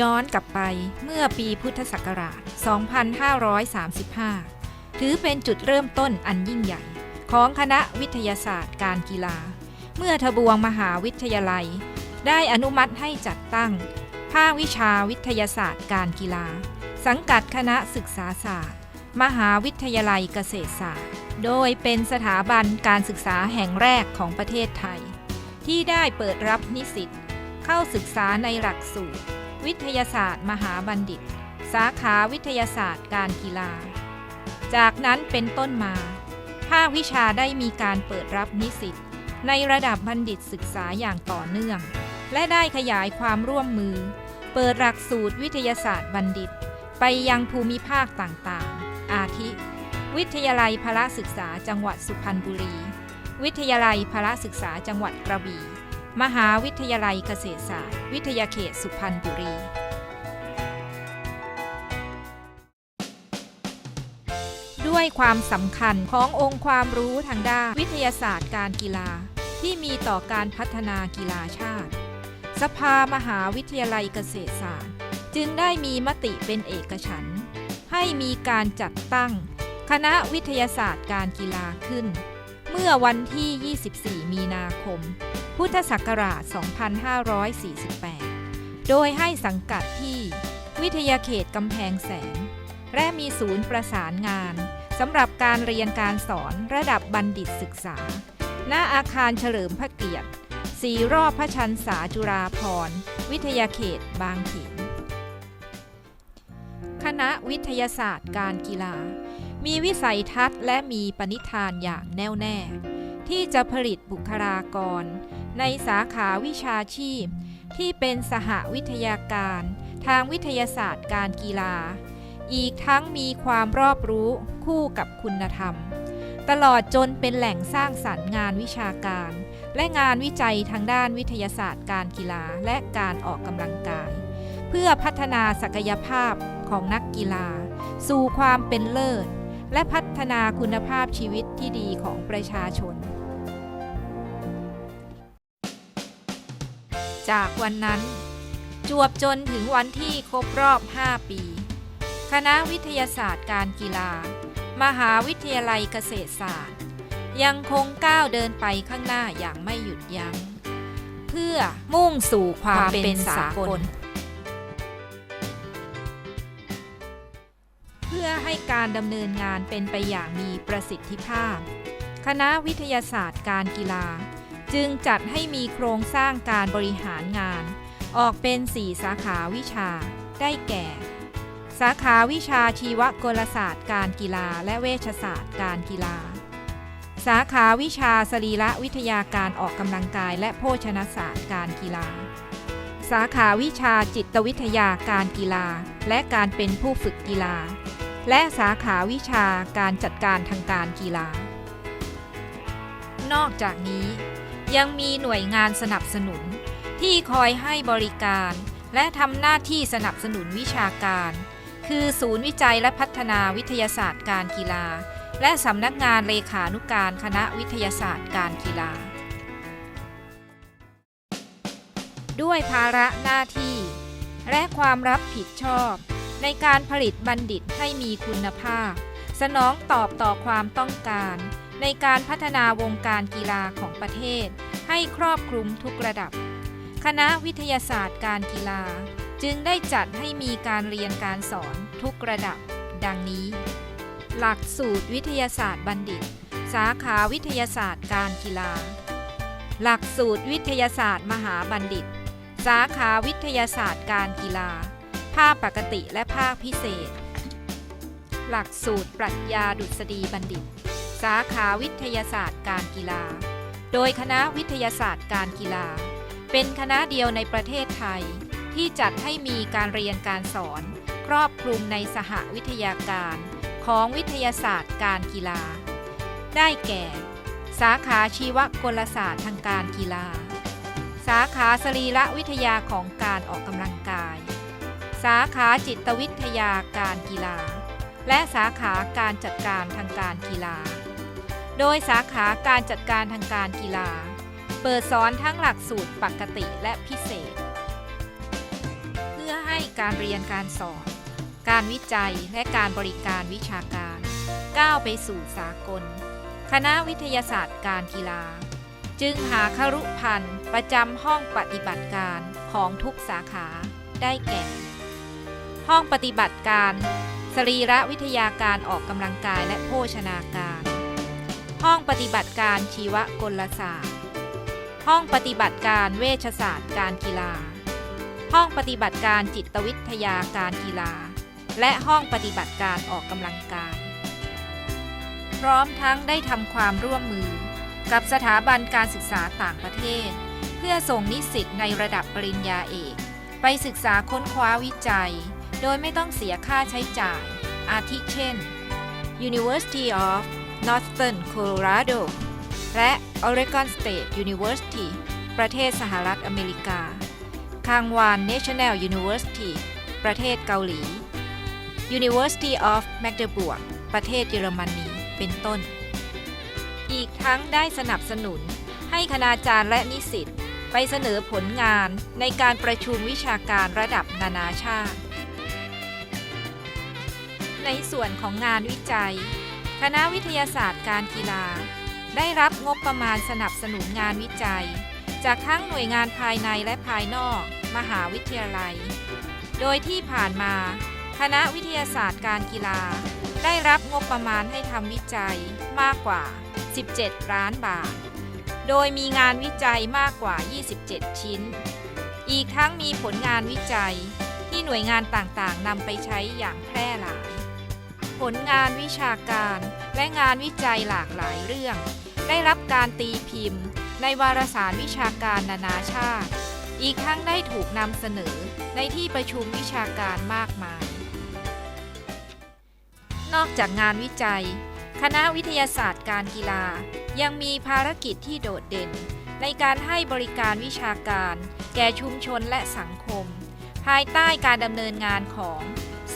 ย้อนกลับไปเมื่อปีพุทธศักราช 2535 ถือเป็นจุดเริ่มต้นอันยิ่งใหญ่ ของคณะวิทยาศาสตร์การกีฬา เมื่อทบวงมหาวิทยาลัย ได้อนุมัติให้จัดตั้ง ภาควิชาวิทยาศาสตร์การกีฬา สังกัดคณะศึกษาศาสตร์ มหาวิทยาลัยเกษตรศาสตร์ โดยเป็นสถาบันการศึกษาแห่งแรกของประเทศไทย ที่ได้เปิดรับนิสิตเข้าศึกษาในหลักสูตร วิทยาศาสตร์ มหาบัณฑิต สาขาวิทยาศาสตร์การกีฬา จากนั้นเป็นต้นมาภาควิชาได้มีการเปิดรับนิสิตในระดับบัณฑิตศึกษาอย่างต่อเนื่อง และได้ขยายความร่วมมือ เปิดหลักสูตรวิทยาศาสตร์บัณฑิต ไปยังภูมิภาคต่างๆ อาทิ วิทยาลัยพละศึกษาจังหวัดสุพรรณบุรี วิทยาลัยพละศึกษาจังหวัดกระบี่ มหาวิทยาลัยเกษตรศาสตร์ วิทยาเขตสุพรรณบุรี ด้วยความสำคัญขององค์ความรู้ทางด้านวิทยาศาสตร์การกีฬา ที่มีต่อการพัฒนากีฬาชาติ สภามหาวิทยาลัยเกษตรศาสตร์ จึงได้มีมติเป็นเอกฉันท์ให้มีการจัดตั้ง คณะวิทยาศาสตร์การกีฬาขึ้น เมื่อวันที่ 24 มีนาคม พุทธศักราช 2548 โดยให้สังกัดที่วิทยาเขตกำแพงแสน และมีศูนย์ประสานงานสำหรับการเรียนการสอนระดับบัณฑิตศึกษา ณ อาคารเฉลิมพระเกียรติสีรอบพระชันษาจุฬาภรวิทยาเขตบางเขน คณะวิทยาศาสตร์การกีฬา มีวิสัยทัศน์และมีปณิธานอย่างแน่วแน่ ที่จะผลิตบุคลากร ในสาขาวิชาชีพ ที่เป็นสหวิทยาการ ทางวิทยาศาสตร์การกีฬา อีกทั้งมีความรอบรู้คู่กับคุณธรรม ตลอดจนเป็นแหล่งสร้างสรรค์งานวิชาการ และงานวิจัยทางด้านวิทยาศาสตร์การกีฬาและการออกกำลังกาย เพื่อพัฒนาศักยภาพของนักกีฬา สู่ความเป็นเลิศและพัฒนาคุณภาพชีวิตที่ดีของประชาชน จากวันนั้น จวบจนถึงวันที่ครบรอบ 5 ปี คณะวิทยาศาสตร์การกีฬา มหาวิทยาลัยเกษตรศาสตร์ ยังคงก้าวเดินไปข้างหน้าอย่างไม่หยุดยัง้ง เพื่อมุ่งสู่ความเป็นสากล เพื่อให้การดำเนินงานเป็นไปอย่างมีประสิทธิภาพ คณะวิทยาศาสตร์การกีฬา จึงจัดให้มีโครงสร้างการบริหารงาน ออกเป็น 4 สาขาวิชา ได้แก่ สาขาวิชาชีวกลศาสตร์การกีฬา และเวชศาสตร์การกีฬา สาขาวิชาสรีระวิทยาการออกกำลังกาย และโภชนศาสตร์การกีฬา สาขาวิชาจิตวิทยาการกีฬา และการเป็นผู้ฝึกกีฬา และสาขาวิชาการจัดการทางการกีฬานอกจากนี้ ยังมีหน่วยงานสนับสนุน ที่คอยให้บริการ และทำหน้าที่สนับสนุนวิชาการ คือศูนย์วิจัยและพัฒนาวิทยาศาสตร์การกีฬา และสำนักงานเลขานุการคณะวิทยาศาสตร์การกีฬา ด้วยภาระหน้าที่ และความรับผิดชอบ ในการผลิตบัณฑิตให้มีคุณภาพ สนองตอบต่อความต้องการ ในการพัฒนาวงการกีฬาของประเทศ ให้ครอบคลุมทุกระดับ คณะวิทยาศาสตร์การกีฬา จึงได้จัดให้มีการเรียนการสอนทุกระดับ ดังนี้ หลักสูตรวิทยาศาสตร์บัณฑิต สาขาวิทยาศาสตร์การกีฬา หลักสูตรวิทยาศาสตร์มหาบัณฑิต สาขาวิทยาศาสตร์การกีฬา ภาคปกติและภาคพิเศษ หลักสูตรปรัชญาดุษฎีบัณฑิต สาขาวิทยาศาสตร์การกีฬา โดยคณะวิทยาศาสตร์การกีฬา เป็นคณะเดียวในประเทศไทย ที่จัดให้มีการเรียนการสอน ครอบคลุมในสหวิทยาการ ของวิทยาศาสตร์การกีฬา ได้แก่ สาขาชีวกลศาสตร์ทางการกีฬา สาขาสรีระวิทยาของการออกกำลังกาย สาขาจิตวิทยาการกีฬาและสาขาการจัดการทางการกีฬา โดยสาขาการจัดการทางการกีฬา เปิดสอนทั้งหลักสูตรปกติและพิเศษ เพื่อให้การเรียนการสอน การวิจัยและการบริการวิชาการ ก้าวไปสู่สากล คณะวิทยาศาสตร์การกีฬา จึงหาครุพันธ์ประจำห้องปฏิบัติการของทุกสาขาได้แก่ ห้องปฏิบัติการ สรีระวิทยาการออกกำลังกายและโภชนาการ ห้องปฏิบัติการชีวกลศาสตร์ ห้องปฏิบัติการเวชศาสตร์การกีฬา ห้องปฏิบัติการจิตวิทยาการกีฬา และห้องปฏิบัติการออกกำลังกาย พร้อมทั้งได้ทำความร่วมมือ กับสถาบันการศึกษาต่างประเทศ เพื่อส่งนิสิตในระดับปริญญาเอก ไปศึกษาค้นคว้าวิจัย โดยไม่ต้องเสียค่าใช้จ่าย อาทิเช่น University of Northern Colorado และ Oregon State University ประเทศสหรัฐอเมริกา คางวาน National University ประเทศเกาหลี University of Magdeburg ประเทศเยอรมนี เป็นต้น อีกทั้งได้สนับสนุนให้คณาจารย์และนิสิตไปเสนอผลงานในการประชุมวิชาการระดับนานาชาติ ในส่วนของงานวิจัย คณะวิทยาศาสตร์การกีฬา ได้รับงบประมาณสนับสนุนงานวิจัย จากทั้งหน่วยงานภายในและภายนอก มหาวิทยาลัย โดยที่ผ่านมา คณะวิทยาศาสตร์การกีฬา ได้รับงบประมาณให้ทำวิจัยมากกว่า 17 ล้านบาท โดยมีงานวิจัยมากกว่า 27 ชิ้น อีกทั้งมีผลงานวิจัยที่หน่วยงานต่างๆนำไปใช้อย่างแพร่หลาย ผลงานวิชาการและงานวิจัยหลากหลายเรื่อง ได้รับการตีพิมพ์ ในวารสารวิชาการนานาชาติ อีกทั้งได้ถูกนำเสนอในที่ประชุมวิชาการมากมาย นอกจากงานวิจัย คณะวิทยาศาสตร์การกีฬา ยังมีภารกิจที่โดดเด่น ในการให้บริการวิชาการ แก่ชุมชนและสังคม ภายใต้การดำเนินงานของ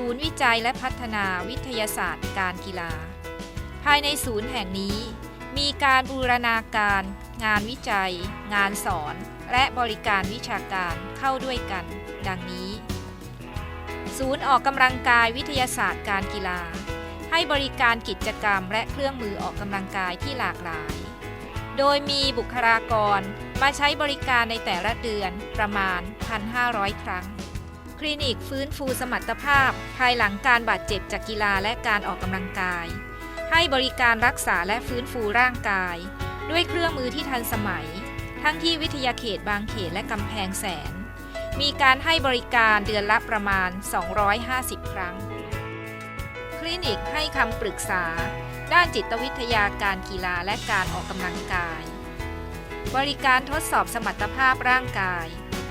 ศูนย์วิจัยและพัฒนาวิทยาศาสตร์การกีฬา ภายในศูนย์แห่งนี้ มีการบูรณาการ งานวิจัย งานสอน และบริการวิชาการเข้าด้วยกัน ดังนี้ ศูนย์ออกกำลังกายวิทยาศาสตร์การกีฬา ให้บริการกิจกรรมและเครื่องมือออกกำลังกายที่หลากหลาย โดยมีบุคลากรมาใช้บริการในแต่ละเดือนประมาณ 1,500 ครั้ง คลินิกฟื้นฟูสมรรถภาพ ภายหลังการบาดเจ็บจากกีฬาและการออกกำลังกาย ให้บริการรักษาและฟื้นฟูร่างกาย ด้วยเครื่องมือที่ทันสมัย ทั้งที่วิทยาเขตบางเขตและกำแพงแสน มีการให้บริการเดือนละประมาณ 250 ครั้ง คลินิกให้คำปรึกษา ด้านจิตวิทยาการกีฬาและการออกกำลังกาย บริการทดสอบสมรรถภาพร่างกาย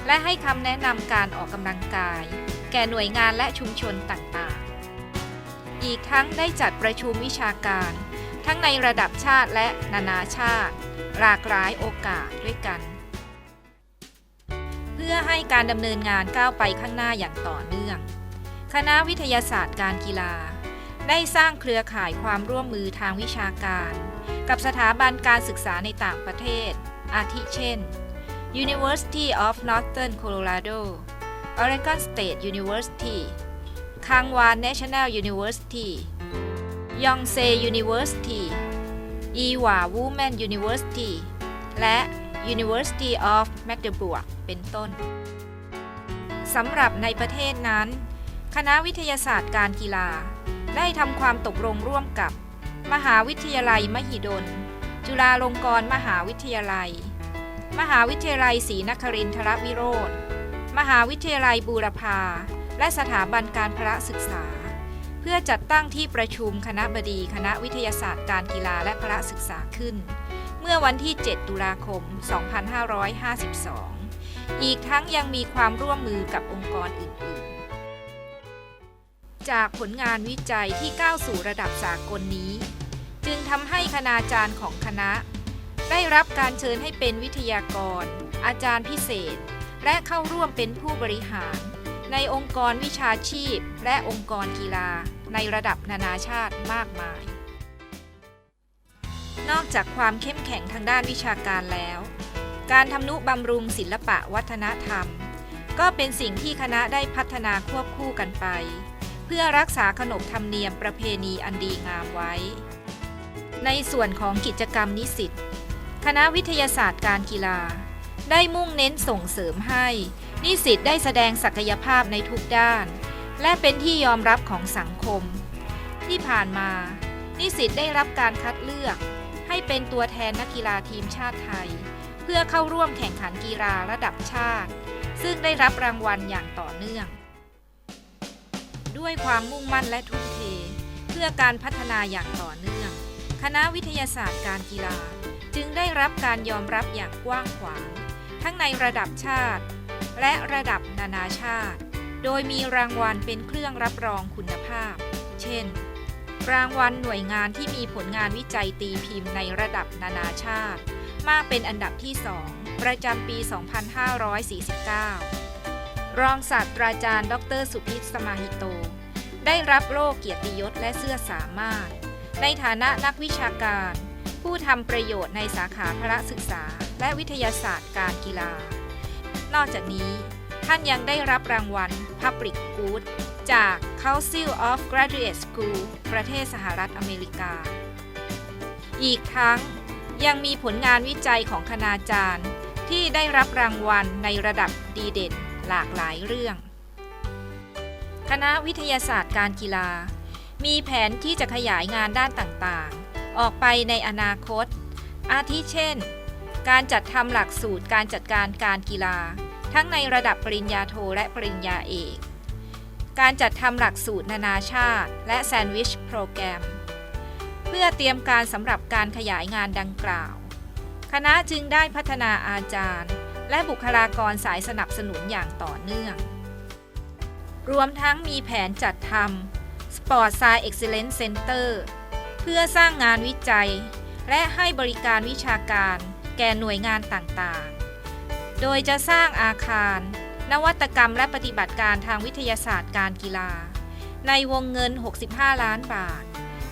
และให้คำแนะนำการออกกำลังกาย แก่หน่วยงานและชุมชนต่างๆ อีกทั้งได้จัดประชุมวิชาการ ทั้งในระดับชาติและนานาชาติ หลากหลายโอกาสด้วยกัน เพื่อให้การดำเนินงานก้าวไปข้างหน้าอย่างต่อเนื่อง คณะวิทยาศาสตร์การกีฬา ได้สร้างเครือข่ายความร่วมมือทางวิชาการ กับสถาบันการศึกษาในต่างประเทศ อาทิเช่น University of Northern Colorado Oregon State University คังวาน National University Yonsei University อีหวา Women University และ University of Magdeburg เป็นต้น สำหรับในประเทศนั้น คณะวิทยาศาสตร์การกีฬา ได้ทำความตกลงร่วมกับ มหาวิทยาลัยมหิดล จุฬาลงกรณ์มหาวิทยาลัย มหาวิทยาลัยศรีนครินทรวิโรธ มหาวิทยาลัยบูรพา และสถาบันการพละศึกษา เพื่อจัดตั้งที่ประชุมคณะบดีคณะวิทยาศาสตร์การกีฬาและพละศึกษาขึ้น เมื่อวันที่ 7 ตุลาคม 2552 อีกทั้งยังมีความร่วมมือกับองค์กรอื่นๆ จากผลงานวิจัยที่ก้าวสู่ระดับสากลนี้ จึงทำให้คณาจารย์ของคณะ ได้รับการเชิญให้เป็นวิทยากร อาจารย์พิเศษ และเข้าร่วมเป็นผู้บริหาร ในองค์กรวิชาชีพ และองค์กรกีฬา ในระดับนานาชาติมากมาย นอกจากความเข้มแข็งทางด้านวิชาการแล้ว การทำนุบำรุงศิลปะวัฒนธรรม ก็เป็นสิ่งที่คณะได้พัฒนาควบคู่กันไป เพื่อรักษาขนบธรรมเนียมประเพณีอันดีงามไว้ ในส่วนของกิจกรรมนิสิต คณะวิทยาศาสตร์การกีฬา ได้มุ่งเน้นส่งเสริมให้ นิสิตได้แสดงศักยภาพในทุกด้าน และเป็นที่ยอมรับของสังคม ที่ผ่านมา นิสิตได้รับการคัดเลือก ให้เป็นตัวแทนนักกีฬาทีมชาติไทย เพื่อเข้าร่วมแข่งขันกีฬาระดับชาติ ซึ่งได้รับรางวัลอย่างต่อเนื่อง ด้วยความมุ่งมั่นและทุ่มเท เพื่อการพัฒนาอย่างต่อเนื่อง คณะวิทยาศาสตร์การกีฬา จึงได้รับการยอมรับอย่างกว้างขวาง ทั้งในระดับชาติ และระดับนานาชาติ โดยมีรางวัลเป็นเครื่องรับรองคุณภาพ เช่น รางวัลหน่วยงานที่มีผลงานวิจัยตีพิมพ์ในระดับนานาชาติ มากเป็นอันดับที่ 2 ประจำปี 2549 รองศาสตราจารย์ ดร สุพิษสมาหิโต ได้รับโล่เกียรติยศและเสื้อสามารถ ในฐานะนักวิชาการ ผู้ทำประโยชน์ในสาขาพระศึกษา และวิทยาศาสตร์การกีฬา นอกจากนี้ ท่านยังได้รับรางวัล Public Good จาก Council of Graduate School ประเทศสหรัฐอเมริกา อีกทั้งยังมีผลงานวิจัยของคณาจารย์ ที่ได้รับรางวัลในระดับดีเด่นหลากหลายเรื่อง คณะวิทยาศาสตร์การกีฬา มีแผนที่จะขยายงานด้านต่างๆ ออกไปในอนาคต อาทิเช่น การจัดทำหลักสูตรการจัดการการกีฬา ทั้งในระดับปริญญาโทและปริญญาเอก การจัดทำหลักสูตรนานาชาติ และแซนด์วิชโปรแกรม เพื่อเตรียมการสำหรับการขยายงานดังกล่าว คณะจึงได้พัฒนาอาจารย์ และบุคลากรสายสนับสนุนอย่างต่อเนื่อง รวมทั้งมีแผนจัดทำ Sport Science Excellence Center พื่อสร้างงานวิจัย และให้บริการวิชาการแก่หน่วยงานต่างๆ โดยจะสร้างอาคาร นวัตกรรมและปฏิบัติการทางวิทยาศาสตร์การกีฬา ในวงเงิน 65 ล้านบาท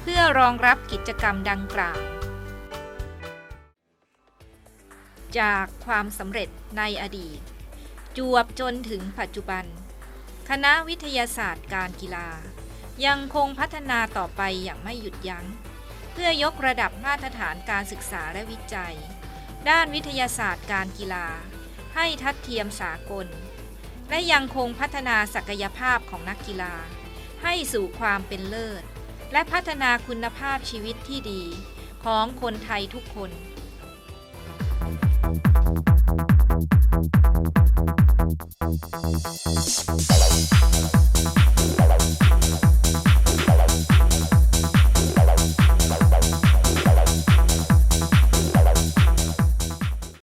เพื่อรองรับกิจกรรมดังกล่าว จากความสำเร็จในอดีต จวบจนถึงปัจจุบัน คณะวิทยาศาสตร์การกีฬา ยังคงพัฒนาต่อไปอย่างไม่หยุดยัง้ง เพื่อยกระดับมาตรฐานการศึกษาและวิจัย ด้านวิทยาศาสตร์การกีฬา ให้ทัดเทียมสากล และยังคงพัฒนาศักยภาพของนักกีฬา ให้สู่ความเป็นเลิศ และพัฒนาคุณภาพชีวิตที่ดีของคนไทยทุกคน